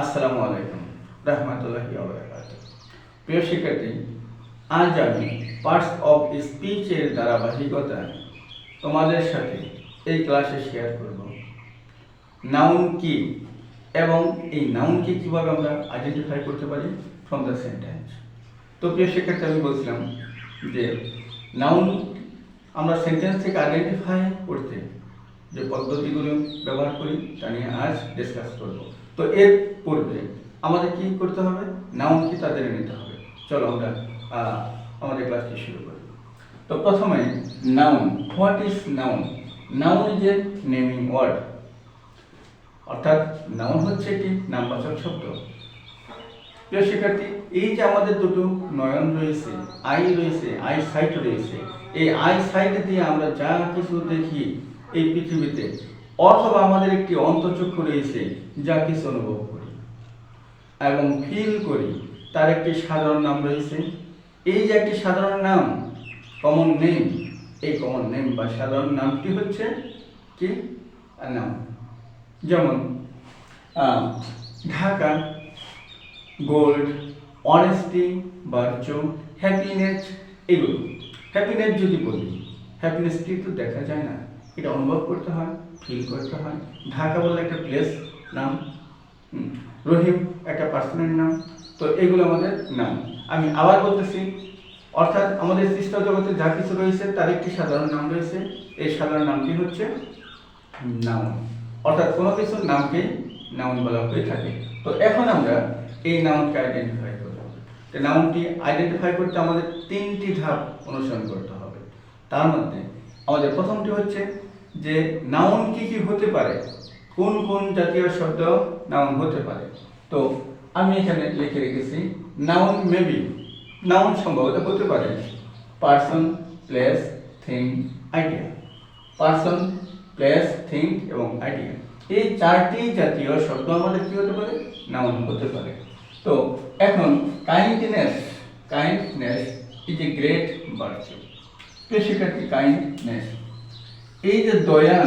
আসসালামু আলাইকুম রহমতুল্লাহি প্রিয় শিক্ষার্থী, আজ আমি পার্টস অফ স্পিচের ধারাবাহিকতায় তোমাদের সাথে এই ক্লাসে শেয়ার করব। নাউন কি এবং এই নাউনকে কীভাবে আমরা আইডেন্টিফাই করতে পারি ফ্রম দ্য সেন্টেন্স তো প্রিয় শিক্ষার্থী, আমি বলছিলাম যে নাউন আমরা সেন্টেন্স থেকে আইডেন্টিফাই করতে যে পদ্ধতিগুলো ব্যবহার করি তা নিয়ে আজ ডিসকাস করব। তো এর পূর্বে আমাদের কি করতে হবে? নাউন কি তাদের নিতে হবে। চলো আমরা আমাদের ক্লাসটি শুরু করি। তো প্রথমে noun what is noun noun is a naming word অর্থাৎ নাউন হচ্ছে একটি নামবাচক শব্দ। প্রিয় শিক্ষার্থী, এই যে আমাদের দুটো নয়ন রয়েছে, আই রয়েছে, আই সাইট রয়েছে, এই আই সাইট দিয়ে আমরা যা কিছু দেখি এই পৃথিবীতে অথবা আমাদের একটি অন্তচক্ষু রয়েছে যা কিছু অনুভব করি এবং ফিল করি। তার একটি সাধারণ নাম রয়েছে। এই যে একটি সাধারণ নাম কমন নেম এই কমন নেম বা সাধারণ নামটি হচ্ছে কি? নাম। যেমন Dhaka gold honesty virtue happiness এগুলো। হ্যাপিনেস যদি বলি হ্যাপিনেসটি তো দেখা যায় না। এটা অনুভব করতে হয় ফিল করতে হয়। ঢাকা বললে একটা প্লেস নাম হুম, রহিম একটা পার্সনের নাম। তো এগুলো আমাদের নাম। আমি আবার বলতেছি অর্থাৎ আমাদের সৃষ্ট জগতে যা কিছু রয়েছে তার একটি সাধারণ নাম রয়েছে। এই সাধারণ নামটি হচ্ছে নাউন অর্থাৎ কোনো কিছুর নামকে নাউন বলা হয়ে থাকে। তো এখন আমরা এই নাউনকে আইডেন্টিফাই করব। নাউনটি আইডেন্টিফাই করতে আমাদের তিনটি ধাপ অনুসরণ করতে হবে। তার মধ্যে আমাদের প্রথমটি হচ্ছে যে নাউন কি কি হতে পারে? কোন কোন জাতীয় শব্দ নাউন হতে পারে? তো আমি এখানে লিখে রেখেছি নাউন মেবি নাউন সম্ভবত হতে পারে। Person place thing idea person place think এবং আইডিয়া এই চারটি জাতীয় শব্দ আমাদের কি হতে পারে? নাউন হতে পারে। তো এখন kindness kindness is a great virtue প্রিয় শিক্ষার্থী কাইন্ডনেস এই যে দয়া,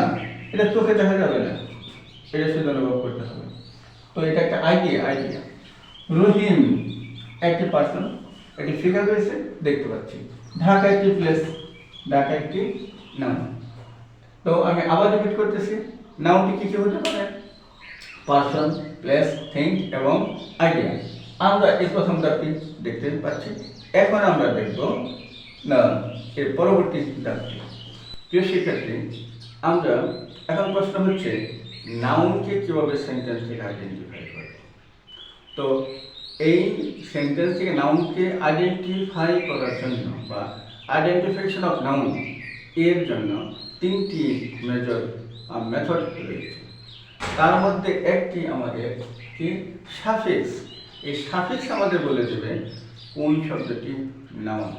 এটা চোখে দেখা যাবে না। এটা শুধু অনুভব করতে হবে। তো এটা একটা আইডিয়া আইডিয়া রহিম, একটি পার্সন একটি ফিগার রয়েছে, দেখতে পাচ্ছি। ঢাকা একটি প্লেস ঢাকা একটি নাম তো আমি আবার রিপিট করতেছি। নাউনটি কি কি হতে পারে? পার্সন প্লেস থিঙ্ক এবং আইডিয়া আমরা এই প্রথম ধাপটি দেখতে পাচ্ছি। এখন আমরা দেখব না এর পরবর্তী ধাপটি। প্রিয় শিক্ষার্থী, আমরা এখন প্রশ্ন হচ্ছে নাউনকে কীভাবে সেন্টেন্স থেকে আইডেন্টিফাই করব তো এই সেন্টেন্স থেকে নাউনকে আইডেন্টিফাই করার জন্য বা আইডেন্টিফিকেশন অফ নাউন এর জন্য তিনটি মেজর মেথড রয়েছে। তার মধ্যে একটি আমাদের কি? সাফিক্স এই সাফিক্স আমাদের বলে দেবে কোন শব্দটি নাউন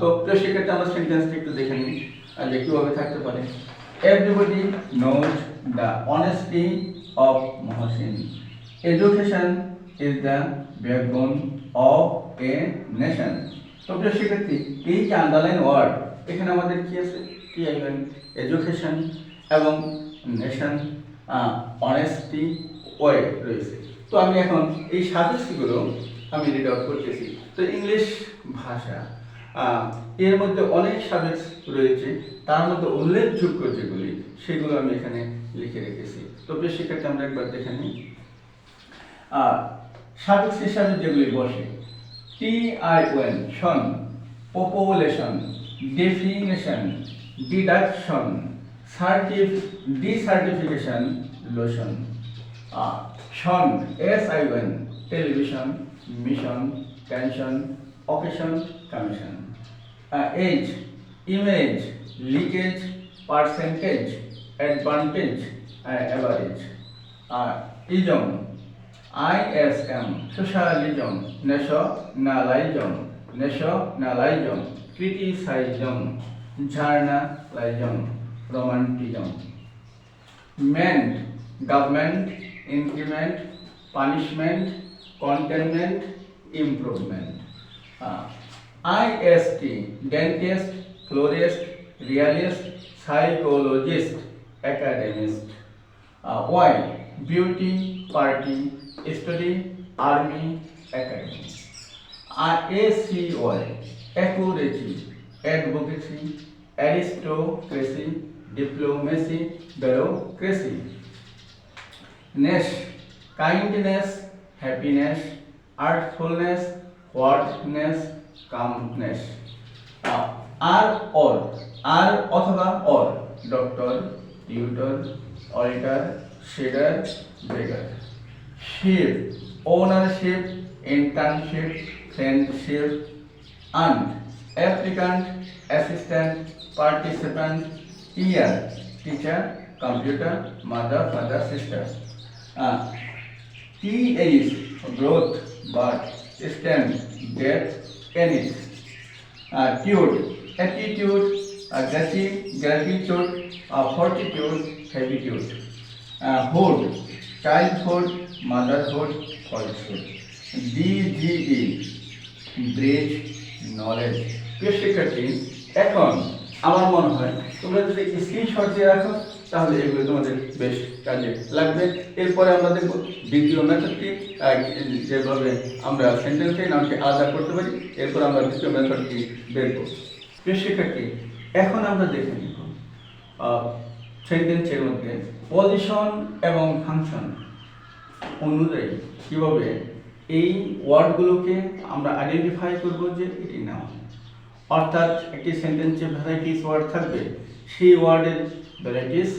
তো প্রিয় সেক্ষেত্রে আমরা সেন্টেন্সটা একটু দেখে নিই। যে কীভাবে থাকতে পারে। Everybody knows the honesty of Mohsin education is the backbone of a nation তো প্রিয় শিক্ষার্থী, এই যে আন্ডারলাইন ওয়ার্ড এখানে আমাদের কি আছে? কি আইবেন এডুকেশন এবং নেশন অনেস্টি ওয়ে রয়েছে। তো আমি এখন এই সাজেস্টগুলো আমি রিড আউট করতেছি। তো ইংলিশ ভাষা এর মধ্যে অনেক সাবেক রয়েছে, তার মধ্যে উল্লেখযোগ্য যেগুলি, সেগুলো আমি এখানে লিখে রেখেছি। তো প্রিয় শিক্ষার্থী আমরা একবার দেখে নিই। সাবেক হিসাবে যেগুলি বসে T I O N shun population definition deduction সার্টিফ desertification lotion shun S I O N television mission tension occasion commission age image leakage percentage advantage average ism ISM, socialism, nationalism, nationalism, criticism, journalism, romanticism. Meant, government, increment, punishment, containment, improvement. Dentist, florist, realist, psychologist, academist. Uh, why? Beauty, party, study army academy R A C Y accuracy advocacy aristocracy diplomacy bureaucracy ness kindness happiness artfulness ওয়ার্ডনেস calmness আর অল আর অথবা অল doctor tutor auditor শেডার beggar ship ownership internship friendship and applicant assistant participant peer teacher computer mother father sister uh, T is growth but uh, uh, grati- gratitude uh, fortitude habitude uh, hood childhood motherhood falsehood BGE bridge knowledge প্রিয় শিক্ষার্থী এখন আমার মনে হয় তোমরা যদি screenshot দিয়ে রাখো তাহলে এগুলো তোমাদের বেশ কাজে লাগবে। এরপরে আমরা দেখব দ্বিতীয় মেথডটি যেভাবে আমরা সেন্টেন্সে নামকে আলাদা করতে পারি, এরপর আমরা দ্বিতীয় মেথডটি প্রিয় শিক্ষার্থী, এখন আমরা দেখে নিব সেন্টেন্সের মধ্যে পজিশন এবং ফাংশন অনুযায়ী কীভাবে এই ওয়ার্ডগুলোকে আমরা আইডেন্টিফাই করব যে এটি নাউন অর্থাৎ একটি সেন্টেন্সে ভ্যারাইটিস ওয়ার্ড থাকবে, সেই ওয়ার্ডের ভ্যারাইটিস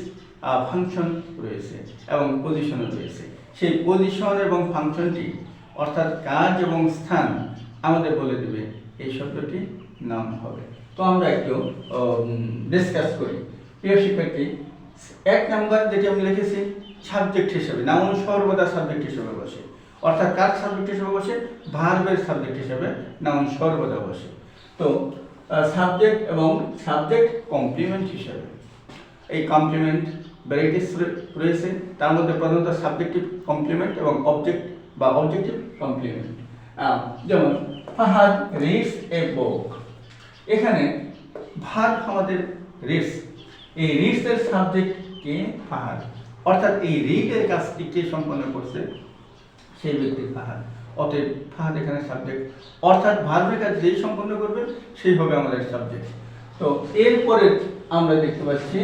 ফাংশন রয়েছে এবং পজিশনও রয়েছে। সেই পজিশন এবং ফাংশনটি অর্থাৎ কাজ এবং স্থান আমাদের বলে দেবে। এই শব্দটি নাম হবে। তো আমরা একটু ডিসকাস করি। প্রিয় শিক্ষার্থী, এক নাম্বার যেটি আমি লিখেছি সাবজেক্ট হিসেবে নাউন সর্বদা সাবজেক্ট হিসেবে বসে। অর্থাৎ কার সাবজেক্ট হিসেবে বসে? ভার্বের সাবজেক্ট হিসেবে নাউন সর্বদা বসে। তো সাবজেক্ট এবং সাবজেক্ট কমপ্লিমেন্ট হিসেবে। এই কমপ্লিমেন্ট ভ্যারাইটিস রয়েছে তার মধ্যে প্রধানত সাবজেক্টিভ কমপ্লিমেন্ট এবং অবজেক্ট বা অবজেক্টিভ কমপ্লিমেন্ট যেমন ফাহাদ রিডস এ বুক। এখানে ভার্ব আমাদের রিডস এই রিডসের সাবজেক্ট কে ফাহাদ? অর্থাৎ এই রিডের কাজটি কে সম্পন্ন করছে? সেই ব্যক্তি ফাহাদ। অতএব ফাহাদ এখানে সাবজেক্ট অর্থাৎ ভার্বের কাজ যেই সম্পন্ন করবে, সেই হবে আমাদের সাবজেক্ট তো এরপরে আমরা দেখতে পাচ্ছি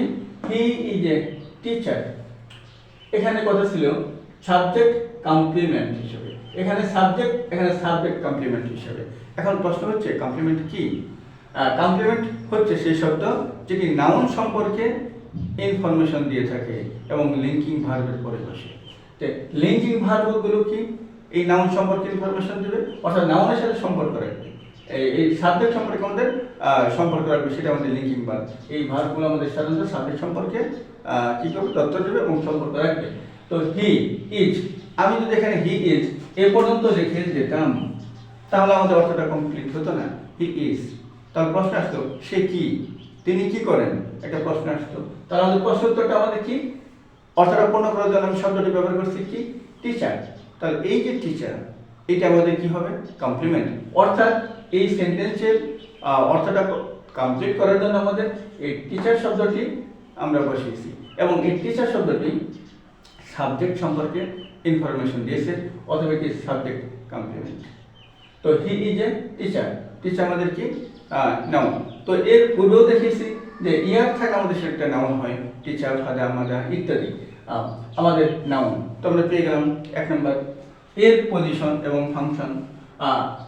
হি ইজ এ টিচার এখানে কথা ছিল সাবজেক্ট কমপ্লিমেন্ট হিসেবে। এখানে সাবজেক্ট এখানে সাবজেক্ট কমপ্লিমেন্ট হিসেবে। এখন প্রশ্ন হচ্ছে কমপ্লিমেন্ট কি? কমপ্লিমেন্ট হচ্ছে সেই শব্দ যেটি নাউন সম্পর্কে ইনফরমেশন দিয়ে থাকে এবং লিঙ্কিং ভার্বের পরে বসে লিঙ্কিং ভার্বগুলো কি? এই নাউন সম্পর্কে ইনফরমেশন দেবে? অর্থাৎ নাউনের সাথে সম্পর্ক রাখবে। এই- সাবজেক্ট সম্পর্কে আমাদের সম্পর্ক রাখবে, সেটা আমাদের লিঙ্কিং ভার্ব এই ভার্বগুলো আমাদের সাধারণত সাবজেক্ট সম্পর্কে কি তথ্য দেবে এবং সম্পর্ক রাখবে। তো হি, ইজ। আমি যদি এখানে হি, ইজ, এ পর্যন্ত রেখে যেতাম তাহলে আমাদের অর্থটা কমপ্লিট হতো না। He, is. তাহলে প্রশ্ন আসতো, সে কি? তিনি কি করেন? একটা প্রশ্ন আসতো। তাহলে আমাদের প্রশ্ন উত্তরটা আমাদের কি? অর্থটা পূর্ণ করার জন্য আমি শব্দটি ব্যবহার করছি কি? টিচার তাহলে এই যে টিচার এটা আমাদের কি হবে? কমপ্লিমেন্ট অর্থাৎ এই সেন্টেন্সের অর্থটা কমপ্লিট করার জন্য আমাদের এই টিচার শব্দটি আমরা বসিয়েছি। এবং এই টিচার শব্দটি সাবজেক্ট সম্পর্কে ইনফরমেশন দিয়েছে, অথবা এটি সাবজেক্ট কমপ্লিমেন্ট তো he is a teacher teacher আমাদের কি? তো এর পূর্বেও দেখেছি যে ইয়ার থাকে আমাদের সেটা নাউন হয়। টিচার ফাদা মাদা ইত্যাদি। আমাদের নাউন তো আমরা পেয়ে গেলাম এক নম্বর এর পজিশন এবং ফাংশন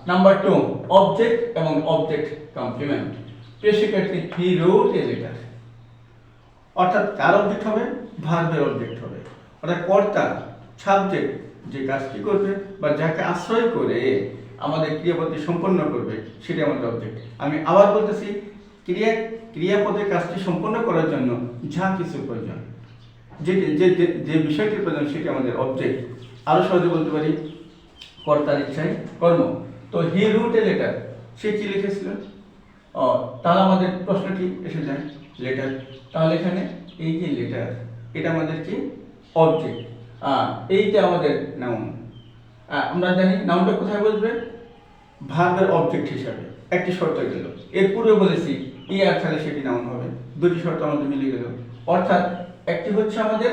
নাম্বার টু অবজেক্ট এবং অবজেক্ট কমপ্লিমেন্ট শিক্ষার্থী হি রোড এ লেটার অর্থাৎ কার অবজেক্ট হবে ভার্বের অবজেক্ট হবে। অর্থাৎ কর্তা সাবজেক্ট যে কাজটি করবে বা যাকে আশ্রয় করে আমাদের ক্রিয়াপদটি সম্পন্ন করবে, সেটি আমাদের অবজেক্ট আমি আবার বলতেছি, ক্রিয়া, ক্রিয়াপদের কাজটি সম্পন্ন করার জন্য যা কিছু প্রয়োজন যে যে, যে- বিষয়টির প্রয়োজন, সেটি আমাদের অবজেক্ট আরও সহজে বলতে পারি, কর্তার ইচ্ছায় কর্ম। তো হি রুট এ লেটার, সে কি লিখেছিল? তাহলে আমাদের প্রশ্নটি এসে যায়। লেটার তাহলে এখানে এই যে লেটার এটা আমাদের কি? অবজেক্ট আর এইটা আমাদের নাউন আমরা জানি নাউনটা কোথায় বসবে? ভার্বের অবজেক্ট হিসাবে। একটি শর্ত গেল। এর পূর্বে বলেছি ই আর ছাড়া সেটি নাউন হবে। দুটি শর্ত আমাদের মিলে গেল। অর্থাৎ একটি হচ্ছে আমাদের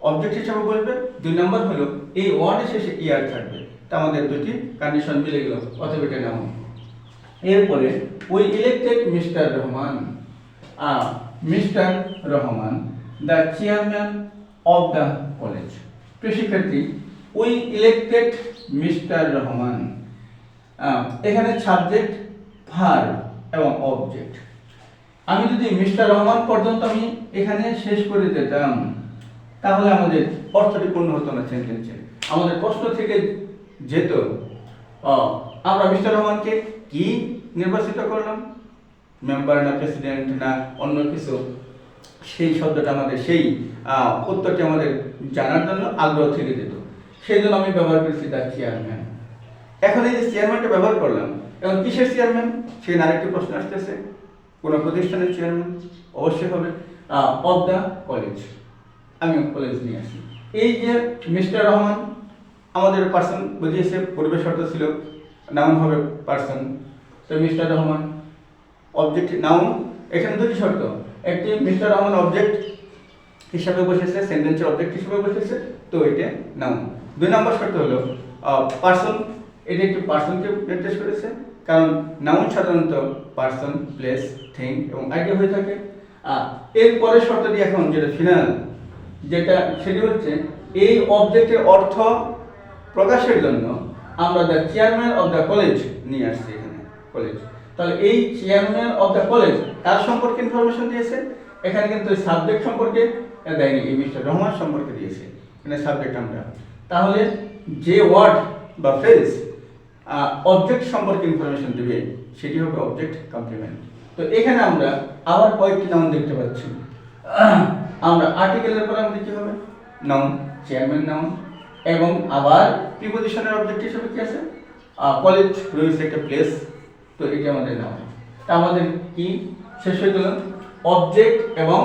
অবজেক্ট হিসাবে বলবে, দুই নম্বর হলো এই ওয়ার্ডের শেষে ইয়ার থাকবে। তা আমাদের দুটি কন্ডিশন মিলে গেল অথবা এটা নাউন এরপরে, ওই elected mister Rahman mister Rahman, the chairman of the college. শিক্ষার্থী ওই ইলেক্টেড মিস্টার রহমান। এখানে সাবজেক্ট, ভার্ব এবং অবজেক্ট। আমি যদি মিস্টার রহমান পর্যন্ত আমি এখানে শেষ করে দিতাম, তাহলে আমাদের অর্থটি পূর্ণ হতো না সেন্টেন্সে আমাদের কষ্ট থেকে যেত আমরা মিস্টার রহমানকে কি নির্বাচিত করলাম? মেম্বার না প্রেসিডেন্ট না অন্য কিছু, সেই শব্দটা আমাদের, সেই উত্তরটি আমাদের জানার জন্য আগ্রহ থেকে যেত সেই জন্য আমি ব্যবহার করেছি দ্য চেয়ারম্যান এখন এই যে চেয়ারম্যানটা ব্যবহার করলাম এবং কিসের চেয়ারম্যান সেই আরেকটি প্রশ্ন আসতেছে। কোন প্রতিষ্ঠানের চেয়ারম্যান অবশ্যই হবে অফ দ্য কলেজ আমি কলেজ নিয়ে আসি। এই যে মিস্টার রহমান, আমাদের পার্সন বুঝিয়েছে, পরিবেশ ছিল, নাউন হবে পার্সন তো মিস্টার রহমান অবজেক্ট নাউন এখানে দুটি শর্ত। একটি মিস্টার রহমান অবজেক্ট হিসাবে বসেছে সেন্টেন্সের অবজেক্ট হিসাবে বসেছে, তো এটা নাউন দুই নম্বর শর্ত হলো পার্সন এটা একটি পার্সনকে নির্দেশ করেছে, কারণ নাউন সাধারণত পার্সন প্লেস থিং এবং আইডিয়া হয়ে থাকে। আর এর পরের শর্তটি এখন যেটা ফিনাল যেটা সেটি হচ্ছে, এই অবজেক্টের অর্থ প্রকাশের জন্য আমরা the chairman of the college নিয়ে আসছি এখানে কলেজ তাহলে এই চেয়ারম্যান অফ দ্য কলেজ তার সম্পর্কে ইনফরমেশন দিয়েছে? এখানে কিন্তু সাবজেক্ট সম্পর্কে দেয়নি, এই মিস্টার রহমান সম্পর্কে দিয়েছে, এখানে সাবজেক্ট আমরা। তাহলে যে ওয়ার্ড বা ফ্রেজ অবজেক্ট সম্পর্কে ইনফরমেশন দেবে, সেটি হবে অবজেক্ট কমপ্লিমেন্ট তো এখানে আমরা আবার কয়েকটি নাউন দেখতে পাচ্ছি। আমরা আর্টিকেলের পরে আমাদের কি হবে? নাউন চেয়ারম্যান নাউন এবং আবার প্রিপোজিশনের অবজেক্ট হিসেবে কি আছে? কলেজ রয়েছে একটা প্লেস তো এটা আমাদের তা আমাদের কি? শেষ হয়ে গেল। অবজেক্ট এবং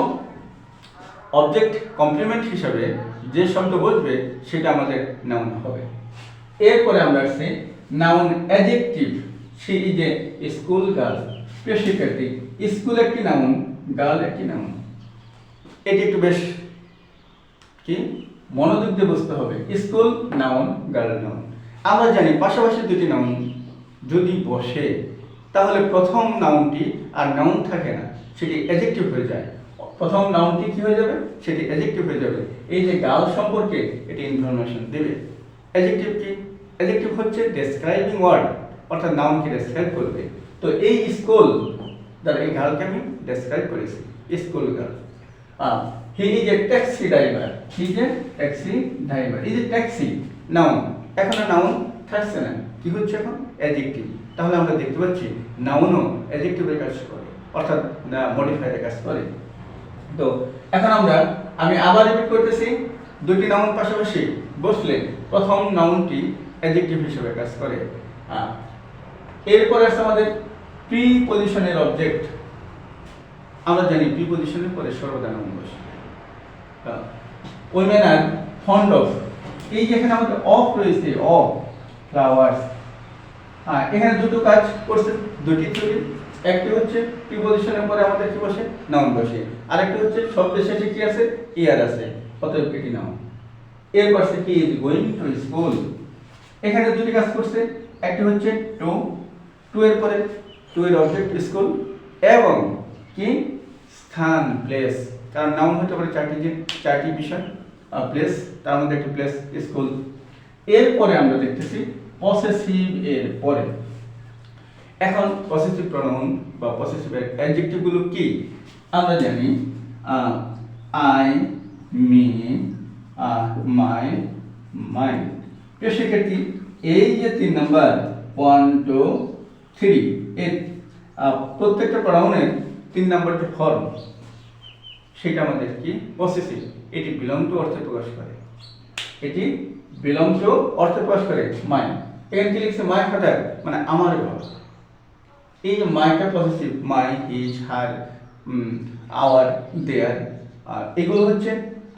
অবজেক্ট কমপ্লিমেন্ট হিসাবে যে শব্দ বসবে, সেটা আমাদের নাউন হবে। এরপরে আমরা আসছি noun adjective she is a school girl শিক্ষার্থী স্কুল একটি নাউন গার্ল একটি নাউন এটি একটু বেশ কি? মনোযোগ দিয়ে বুঝতে হবে। স্কুল নাউন গার্ল নাউন আমরা জানি পাশাপাশি দুটি নাউন যদি বসে তাহলে প্রথম নাউনটি আর নাউন থাকে না, সেটি অ্যাডজেক্টিভ হয়ে যায়। প্রথম নাউনটি কি হয়ে যাবে? সেটি অ্যাডজেক্টিভ হয়ে যাবে। এই যে গার্ল সম্পর্কে এটি ইনফরমেশন দেবে। অ্যাডজেক্টিভ কি? অ্যাডজেক্টিভ হচ্ছে ডেসক্রাইবিং ওয়ার্ড অর্থাৎ নাউনকে ডেসক্রাইব করবে। তো এই স্কুল দ্বারা এই গার্লকে আমি ডেসক্রাইব করেছি, school girl he is a taxi driver, he is a taxi driver, is a taxi noun এখন নাউন থাকছে না। কি হচ্ছে এখন? অ্যাডজেক্টিভ তাহলে আমরা দেখতে পাচ্ছি নাউনও অ্যাডজেক্টিভের কাজ করে, অর্থাৎ মডিফায়ারের কাজ করে। তো এখন আমরা, আমি আবার রিপিট করতেছি, দুটি নাউন পাশাপাশি বসলে প্রথম নাউনটি অ্যাডজেক্টিভ হিসেবে কাজ করে। এরপরে আছে আমাদের প্রি পজিশনের অবজেক্ট আমরা জানি প্রি পজিশনের পরে সর্বদা নাউন বসে উইমেন আর ফন্ড অফ এই যেখানে আমাদের অফ রয়েছে অফ ফ্লাওয়ার্স হ্যাঁ এখানে দুটো কাজ করছে, দুটি থিওরি একটি হচ্ছে প্রিপোজিশনের পরে আমাদের কি বসে? নাউন বসে। আরেকটি হচ্ছে শব্দের শেষে কি আছে? ইয়ার আছে। অতএব এটি নাউন এর পাশে কি ইজ গোয়িং টু স্কুল এখানে দুটি কাজ করছে। একটি হচ্ছে টু টু এর পরে টু এর অবজেক্ট স্কুল এবং কি? স্থান প্লেস কারণ নাউন হতে পারে চারটি যে, চারটি বিষয় প্লেস তার মধ্যে একটি প্লেস স্কুল এরপরে আমরা দেখতেছি পসেসিভ এর পরে। এখন পসেসিভ প্রনাউন বা পসেসিভ এর অ্যাডজেক্টিভগুলো কি? আমরা জানি আই মি মাই মাইন্ড প্রিয় শিক্ষার্থী এই যে তিন নাম্বার ওয়ান টু থ্রি এর প্রত্যেকটা প্রনাউনের তিন নাম্বার যে ফর্ম সেটা আমাদের কি? পসেসিভ এটি বিলং টু অর্থে প্রকাশ করে। এটি বিলং টু অর্থে প্রকাশ করে মাই এখানে কি লিখছে? মাই ফাদার মানে আমার বাবা এই যে মাইটা possessive my his her our, their, আর এগুলো হচ্ছে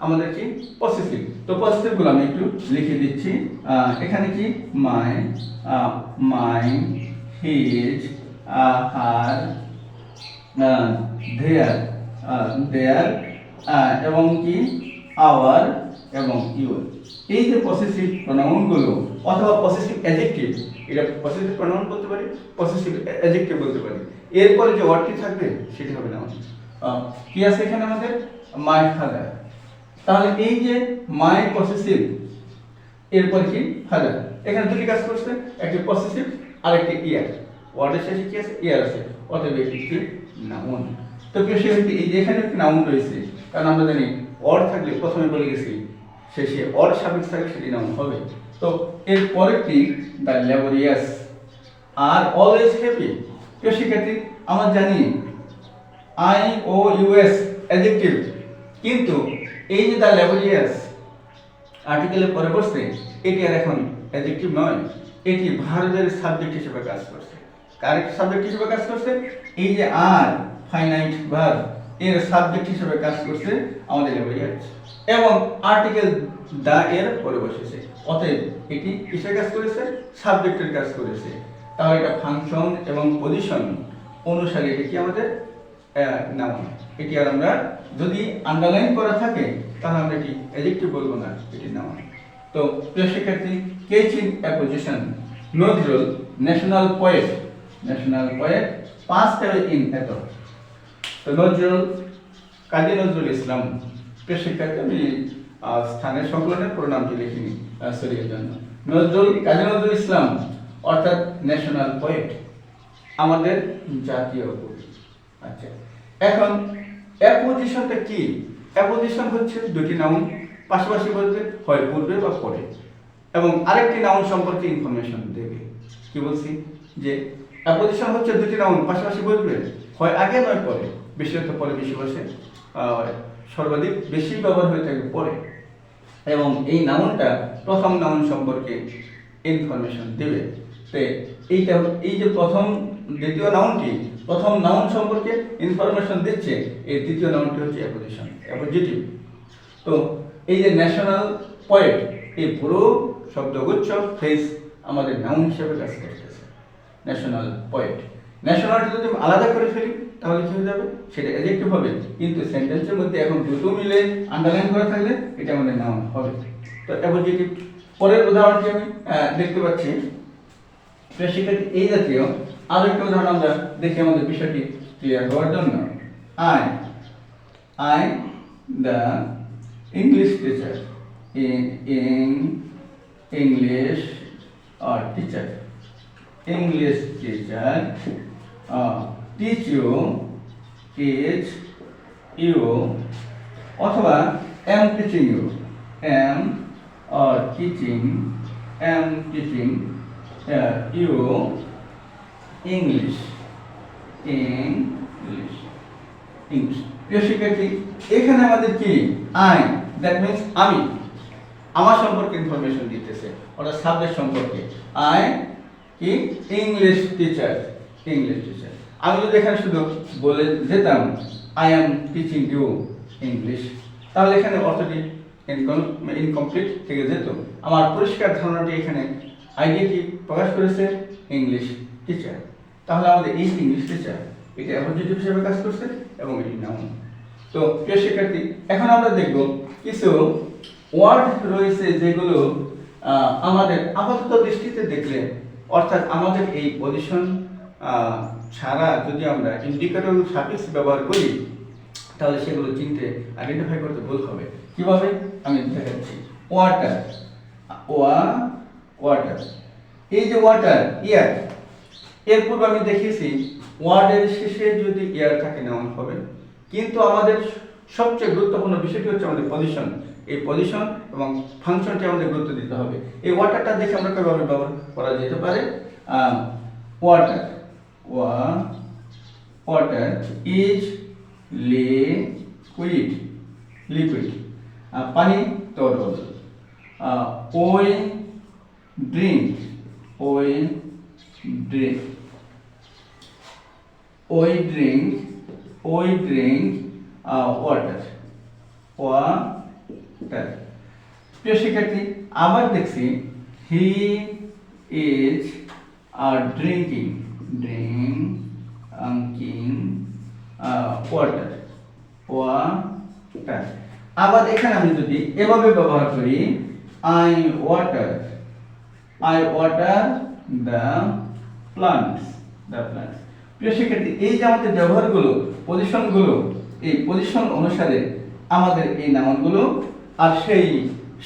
আমাদের কি? পসেসিভ তো পসেসিভগুলো আমি একটু লিখে দিচ্ছি। এখানে কি? মাই মাই, হিজ হার দেয়ার দেয়ার এবং কি? আওয়ার এবং ইউর এই যে পসেসিভ প্রোনাউনগুলো অথবা পসেসিভ অ্যাজেক্টিভ এটা পসেসিভ প্রোনাউন বলতে পারি পসেসিভ অ্যাজেক্টিভ বলতে পারি। এরপরে যে ওয়ার্ডটি থাকবে, সেটি হবে নাউন কি আছে এখানে আমাদের? মাই ফাদার তাহলে এই যে মাই পসেসিভ এরপর কি? ফাদার এখানে দুটি কাজ করছে, একটি পসেসিভ আর একটি ইয়ার ওয়ার্ডের শেষে কি আছে? ইয়ার আছে। অতএব এটি একটি নাউন তো শিক্ষার্থী, এই যে এখানে একটি নাউন রয়েছে, কারণ আমরা জানি অর থাকলে প্রথমে বলে গেছি, শেষে অর সাবিক থাকলে সেটি নাউন হবে। তো এর পরেরটি the laborious are always happy প্রিয় শিক্ষার্থী, আমরা জানি আই ও ইউএস অ্যাডজেক্টিভ কিন্তু এই যে দ্য ল্যাবোরিয়াস আর্টিকেলের পরে বসছে এটি আর এখন অ্যাডজেক্টিভ নয়, এটি ভার্বের সাবজেক্ট হিসেবে কাজ করছে। কারেক্ট সাবজেক্ট হিসেবে কাজ করছে? এই যে আর ফাইনাইট ভার্ব এর সাবজেক্ট হিসেবে কাজ করছে আমাদের ল্যাবোরিয়াস এবং আর্টিকেল দা এর পরে বসেছে অতএব এটি কিসের কাজ করেছে? সাবজেক্টের কাজ করেছে। তাহলে এটা ফাংশন এবং পজিশন অনুসারে এটি কি আমাদের নাম এটি আর আমরা যদি আন্ডারলাইন করা থাকে, তাহলে আমরা এটি অ্যাডজেক্টিভ বলব না, এটি নাম তো প্রিয় শিক্ষার্থী case in apposition Nazrul national poet national poet পাঁচ ইন এত তো নজরুল কাজী নজরুল ইসলাম। প্রিয় শিক্ষার্থী, আমি স্থানের সংকলনের প্রণামটি লিখিনি। সরি এর জন্য। নজরুল, কাজী নজরুল ইসলাম, অর্থাৎ ন্যাশনাল পোয়েট আমাদের জাতীয় কবি। আচ্ছা এখন অ্যাপোজিশনটা কি? অ্যাপোজিশন হচ্ছে দুটি নাউন পাশাপাশি বলতে হয় পূর্বে বা পরে। এবং আরেকটি নাউন সম্পর্কে ইনফরমেশন দেবে। কি বলছি? যে অ্যাপোজিশন হচ্ছে দুটি নাউন পাশাপাশি বলবে হয় আগে নয় পরে। বিশেষত পরে, বেশি বসে সর্বাধিক বেশি ব্যবহার হয়ে থাকে পরে। এবং এই নাউনটা প্রথম নাউন সম্পর্কে ইনফরমেশন দেবে। তো এইটা এই যে প্রথম দ্বিতীয় নাউনটি প্রথম নাউন সম্পর্কে ইনফরমেশন দিচ্ছে, এই দ্বিতীয় নাউনটি হচ্ছে অ্যাপোজিশন অ্যাপোজিটিভ তো এই যে ন্যাশনাল পয়েট এই পুরো শব্দগুচ্ছ ফ্রেজ আমাদের নাউন হিসেবে কাজ করতেছে ন্যাশনাল পয়েট ন্যাশনালটি যদি আলাদা করে ফেলি, তাহলে কি হয়ে যাবে? সেটা অ্যাডজেক্টিভ হবে। কিন্তু সেন্টেন্সের মধ্যে এখন দুটো মিলে আন্ডারলাইন করা থাকলে এটা আমাদের নাউন হবে। তো অ্যাপোজিটিভ পরের উদাহরণটি আমি দেখতে পাচ্ছি। শিক্ষার্থী, এই জাতীয় আরও একটা উদাহরণ আমরা দেখি আমাদের বিষয়টি ক্লিয়ার হওয়ার জন্য। I I the English teacher in English R teacher English teacher teach you teach you অথবা am teaching you am am teaching uh, you English English English. প্রিয় শিক্ষার্থী এখানে আমাদের কি? আই দ্যাট মিন্স আমি। আমার সম্পর্কে ইনফরমেশন দিতেছে। অর্থাৎ সাবজেক্ট সম্পর্কে। আই কি? ইংলিশ টিচার ইংলিশ টিচার আমি যদি এখানে শুধু বলে যেতাম I am teaching you English তাহলে এখানে অর্থটি ইনকমপ্লিট থেকে যেত। আমার পরিষ্কার ধারণাটি এখানে আইডিয়াটি প্রকাশ করেছে ইংলিশ টিচার তাহলে আমাদের এই ইংলিশ টিচার এটা অ্যাপোজিটিভ হিসেবে কাজ করছে এবং এটি নাউন তো, প্রিয় শিক্ষার্থী, এখন আমরা দেখব কিছু ওয়ার্ড রয়েছে যেগুলো আমাদের আপাতত দৃষ্টিতে দেখলে, অর্থাৎ আমাদের এই পজিশন ছাড়া যদি আমরা ইন্ডিকেটর সাফিক্স ব্যবহার করি, তাহলে সেগুলো চিনতে আইডেন্টিফাই করতে ভুল হবে। কীভাবে? আমি দেখাচ্ছি। ওয়াটার ওয়া ওয়াটার এই যে ওয়াটার ইয়ার এর পূর্বে আমি দেখিয়েছি ওয়ার্ডের শেষে যদি ইয়ার থাকে নেওয়া হবে। কিন্তু আমাদের সবচেয়ে গুরুত্বপূর্ণ বিষয়টি হচ্ছে আমাদের পজিশন এই পজিশন এবং ফাংশনটি আমাদের গুরুত্ব দিতে হবে। এই ওয়াটারটা দেখে আমরা কীভাবে ব্যবহার করা যেতে পারে? ওয়াটার ওয়া water is liquid. Liquid. পানি তরল। ওই ড্রিঙ্ক ওই ড্রিঙ্ক ওই ড্রিঙ্ক ওই ড্রিঙ্ক ওয়াটার ওয়াটার প্রিয় শিক্ষার্থী, আবার দেখছি he is R drinking drinking water water আবার এখানে আমি যদি এভাবে ব্যবহার করি I water I water the plants the plants প্রিয় শিক্ষার্থী, এই যে আমাদের ব্যবহারগুলো পজিশনগুলো এই পজিশন অনুসারে আমাদের এই নামগুলো আর সেই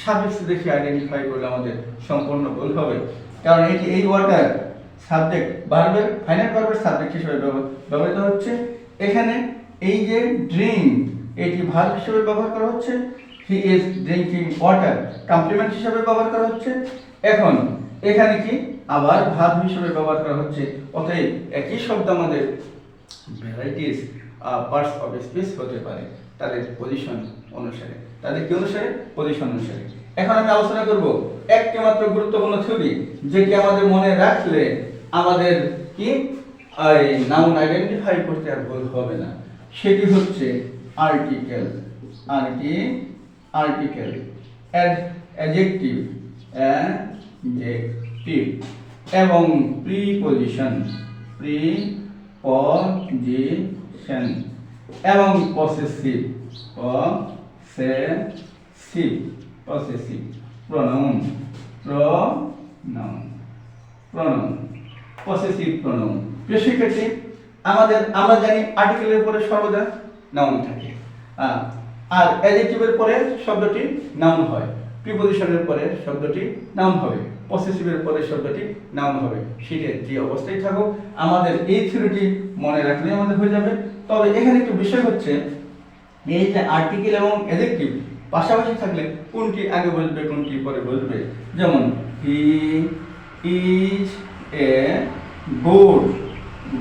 সাবজেক্ট দেখে আইডেন্টিফাই করলে আমাদের সম্পূর্ণ ভুল হবে। কারণ এটি এই ওয়াটার সাবজেক্ট ভার্বের ফাইনাল ভার্বের সাবজেক্ট হিসেবে ব্যবহৃত হচ্ছে। এখানে এই যে ড্রিঙ্ক এটি ভার্ব হিসেবে ব্যবহার করা হচ্ছে he is drinking water complement হিসেবে ব্যবহার করা হচ্ছে। এখন, এখানে কি আবার ভার্ব হিসেবে ব্যবহার করা হচ্ছে? অতএব একই শব্দ আমাদের ভ্যারাইটিস পার্টস অফ স্পিচ হতে পারে। তাদের পজিশন অনুসারে। তাদের কি অনুসারে? পজিশন অনুসারে। এখন আমি আলোচনা করব একটি মাত্র গুরুত্বপূর্ণ থিওরি যেটি আমাদের মনে রাখলে আমাদের কি নাউন আইডেন্টিফাই করতে আর ভুল হবে না। সেটি হচ্ছে আর্টিকেল আর্টি আর্টিকেল অ্যাডজেক্টিভ অ্যাডজেক্টিভ এবং প্রিপজিশন প্রিপজিশন এবং possessive possessive possessive pronoun pronoun pronoun possessive pronoun প্রিয় শিক্ষার্থী, আমাদের, আমরা জানি আর্টিকেলের পরে সর্বদা নাউন থাকে। আর অ্যাডজেক্টিভের পরে শব্দটি নাউন হয়। প্রিপজিশনের পরে শব্দটি নাউন হবে। পসেসিভের পরে শব্দটি নাউন হবে। সেটা যে অবস্থায় থাকুক, আমাদের এই থিওরিটি মনে রাখলে আমাদের হয়ে যাবে। তবে এখানে একটু বিষয় হচ্ছে, এই যে আর্টিকেল এবং অ্যাডজেক্টিভ পাশাপাশি থাকলে কোনটি আগে বলবে, কোনটি পরে বলবে? যেমন he is a good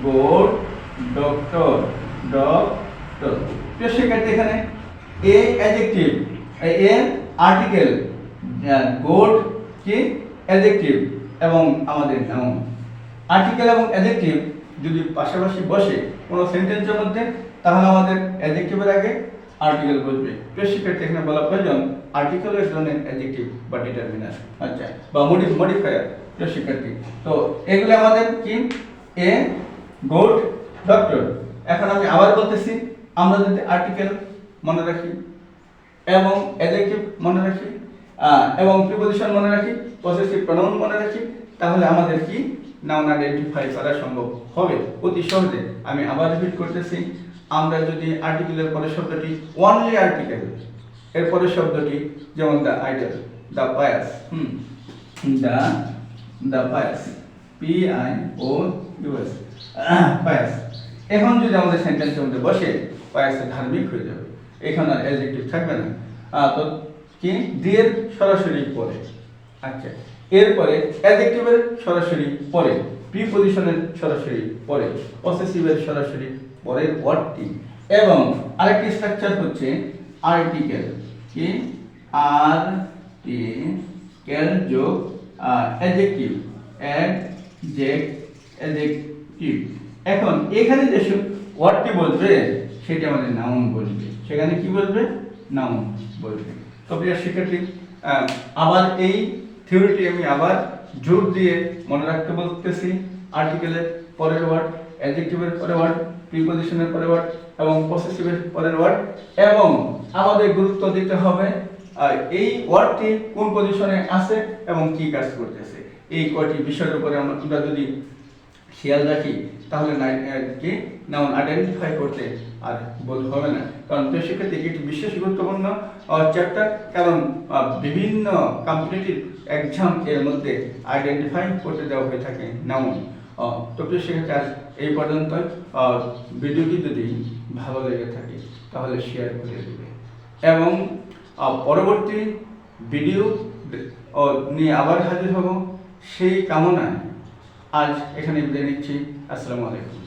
good doctor doctor প্রিয় শিক্ষার্থী, এখানে a adjective a article good কি? অ্যাডজেক্টিভ এবং আমাদের নাউন আর্টিকেল এবং অ্যাডজেক্টিভ যদি পাশাপাশি বসে কোনো সেন্টেন্সের মধ্যে, তাহলে আমাদের অ্যাডজেক্টিভের আগে আর্টিকেল বসবে। প্রিয় শিক্ষার্থী, এখানে বলা প্রয়োজন আর্টিকেল এক ধরনের অ্যাডজেক্টিভ বা ডিটারমিনার আচ্ছা বা মডিফ মডিফায়ার প্রিয় শিক্ষার্থী। তো এগুলো আমাদের কি? এ গুড ডক্টর এখন আমি আবার বলতেছি, আমরা যদি আর্টিকেল মনে রাখি, এবং অ্যাডজেক্টিভ মনে রাখি এবং প্রিপজিশন মনে রাখি পসেসিভ প্রনাউন মনে রাখি, তাহলে আমাদের কি নাউন আইডেন্টিফাই করা সম্ভব হবে? অতি সহজে। আমি আবার রিপিট করতেছি, আমরা যদি আর্টিকেলের পরের শব্দটি ওয়ানলি আর্টিকেল এর পরের শব্দটি যেমন the idol the pious hmm the the pious P I O U S pious এখন যদি আমাদের সেন্টেন্সের মধ্যে বসে পায়াসে ধার্মিক হয়ে যাবে। এখানে আর অ্যাডজেক্টিভ থাকবে না। তো কি? দিয়ের সরাসরি পরে। আচ্ছা এরপরে অ্যাডজেক্টিভের সরাসরি পরে প্রিপজিশনের সরাসরি পরে পসেসিভের সরাসরি পরের ওয়ার্ডটি এবং আরেকটি স্ট্রাকচার হচ্ছে আর্টিকেল কি? আর টি কেল যোগ অ্যাডজেক্টিভ এখন এখানে যে ওয়ার্ডটি বলবে, সেটি আমাদের নাউন বলবে। সেখানে কি বলবে? নাউন বলবে। তো প্রিয় শিক্ষার্থী আবার এই থিওরিটি আমি আবার জোর দিয়ে মনে রাখতে বলতেছি। আর্টিকেলের পরের ওয়ার্ড অ্যাডজেক্টিভের পরের ওয়ার্ড প্রিপজিশনের পরের ওয়ার্ড এবং পসেসিভের পরের ওয়ার্ড এবং আমাদের গুরুত্ব দিতে হবে এই ওয়ার্ডটি কোন পজিশনে আছে এবং কি কাজ করতেছে। এই কয়টি বিষয়ের উপরে আমরা যদি খেয়াল রাখি তাহলে না- আহ, কি? নাউন আইডেন্টিফাই করতে আর বোধ হবে না। কারণ তো সেক্ষেত্রে এটি বিশেষ গুরুত্বপূর্ণ চ্যাপ্টার কারণ বিভিন্ন কম্পিটিটিভ এক্সাম এর মধ্যে আইডেন্টিফাই করতে দেওয়া হয়ে থাকে নাউন তো সেক্ষেত্রে আজ এই পর্যন্ত ভিডিওটি যদি ভালো লেগে থাকে তাহলে শেয়ার করে দেবে। এবং পরবর্তী ভিডিও নিয়ে আবার হাজির হব। সেই কামনায় আজ এখানে বিদায় নিচ্ছি। আসসালামু আলাইকুম।